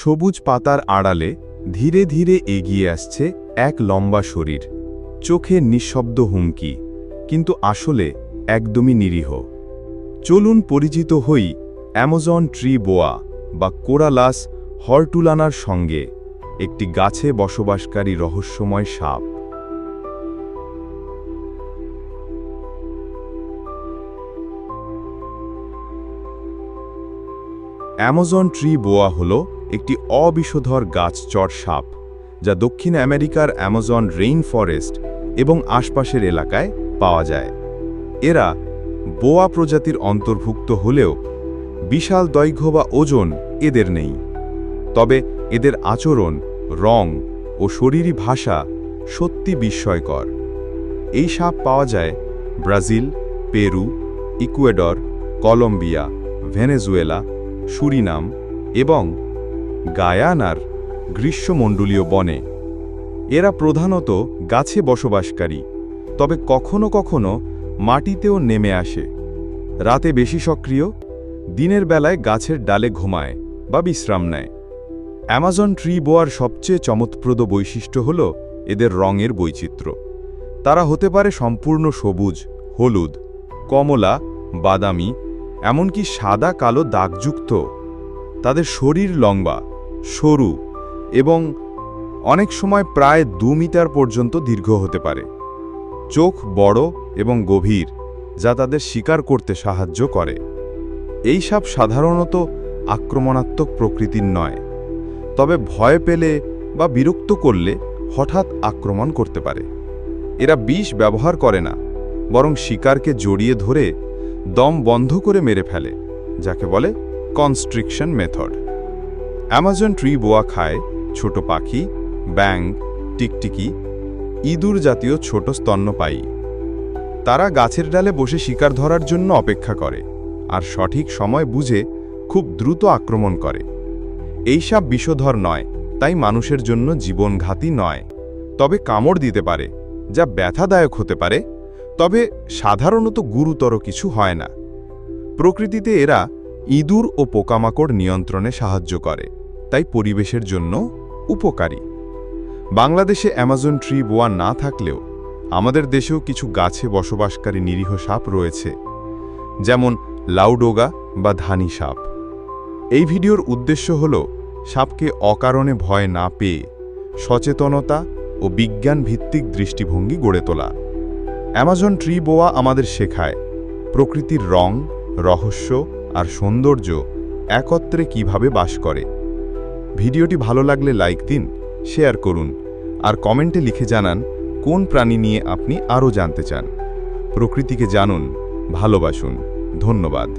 সবুজ পাতার আড়ালে ধীরে ধীরে এগিয়ে আসছে এক লম্বা শরীর। চোখে নিঃশব্দ হুমকি, কিন্তু আসলে একদমই নিরীহ। চলুন পরিচিত হই অ্যামাজন ট্রি বোয়া বা কোরালাস হরটুলানার সঙ্গে একটি গাছে বসবাসকারী রহস্যময় সাপ। অ্যামাজন ট্রি বোয়া হল একটি অবিষধর গাছচর সাপ, যা দক্ষিণ আমেরিকার অ্যামাজন রেইন ফরেস্ট এবং আশপাশের এলাকায় পাওয়া যায়। এরা বোয়া প্রজাতির অন্তর্ভুক্ত হলেও বিশাল দৈর্ঘ্য বা ওজন এদের নেই। তবে এদের আচরণ, রং ও শরীরী ভাষা সত্যি বিস্ময়কর। এই সাপ পাওয়া যায় Brazil, Peru, Ecuador, Colombia, Venezuela, Suriname এবং গায়ানার গ্রীষ্মমণ্ডলীয় বনে। এরা প্রধানত গাছে বসবাসকারী, তবে কখনো কখনো মাটিতেও নেমে আসে। রাতে বেশি সক্রিয়, দিনের বেলায় গাছের ডালে ঘুমায় বা বিশ্রাম নেয়। অ্যামাজন ট্রি বোয়ার সবচেয়ে চমৎপ্রদ বৈশিষ্ট্য হল এদের রঙের বৈচিত্র্য। তারা হতে পারে সম্পূর্ণ সবুজ, হলুদ, কমলা, বাদামি, এমনকি সাদা, কালো দাগযুক্ত। তাদের শরীর লম্বা সরু এবং অনেক সময় প্রায় দু মিটার পর্যন্ত দীর্ঘ হতে পারে। চোখ বড় এবং গভীর, যা তাদের শিকার করতে সাহায্য করে। এই সাপ সাধারণত আক্রমণাত্মক প্রকৃতির নয়, তবে ভয় পেলে বা বিরক্ত করলে হঠাৎ আক্রমণ করতে পারে। এরা বিষ ব্যবহার করে না, বরং শিকারকে জড়িয়ে ধরে দম বন্ধ করে মেরে ফেলে, যাকে বলে constriction method Amazon tree boa খায় ছোট পাখি ব্যাং টিকটিকি, ইঁদুর জাতীয় ছোট স্তন্যপায়ী। তারা গাছের ডালে বসে শিকার ধরার জন্য অপেক্ষা করে আর সঠিক সময় বুঝে খুব দ্রুত আক্রমণ করে। এই সাপ বিষধর নয়, তাই মানুষের জন্য জীবনঘাতী নয়। তবে কামড় দিতে পারে, যা ব্যথাদায়ক হতে পারে, তবে সাধারণত গুরুতর কিছু হয় না। প্রকৃতিতে এরা ইঁদুর ও পোকামাকড় নিয়ন্ত্রণে সাহায্য করে। তাই পরিবেশের জন্য উপকারী। বাংলাদেশে অ্যামাজন ট্রি বোয়া না থাকলেও আমাদের দেশেও কিছু গাছে বসবাসকারী নিরীহ সাপ রয়েছে, যেমন লাউডোগা বা ধানি সাপ। এই ভিডিওর উদ্দেশ্য হল সাপকে অকারণে ভয় না পেয়ে সচেতনতা ও বিজ্ঞান ভিত্তিক দৃষ্টিভঙ্গি গড়ে তোলা। অ্যামাজন ট্রি বোয়া আমাদের শেখায় প্রকৃতির রং, রহস্য আর সৌন্দর্য একত্রে কীভাবে বাস করে। ভিডিওটি ভালো লাগলে লাইক দিন, শেয়ার করুন, আর কমেন্টে লিখে জানান কোন প্রাণী নিয়ে আপনি আরও জানতে চান। প্রকৃতিকে জানুন, ভালোবাসুন। ধন্যবাদ।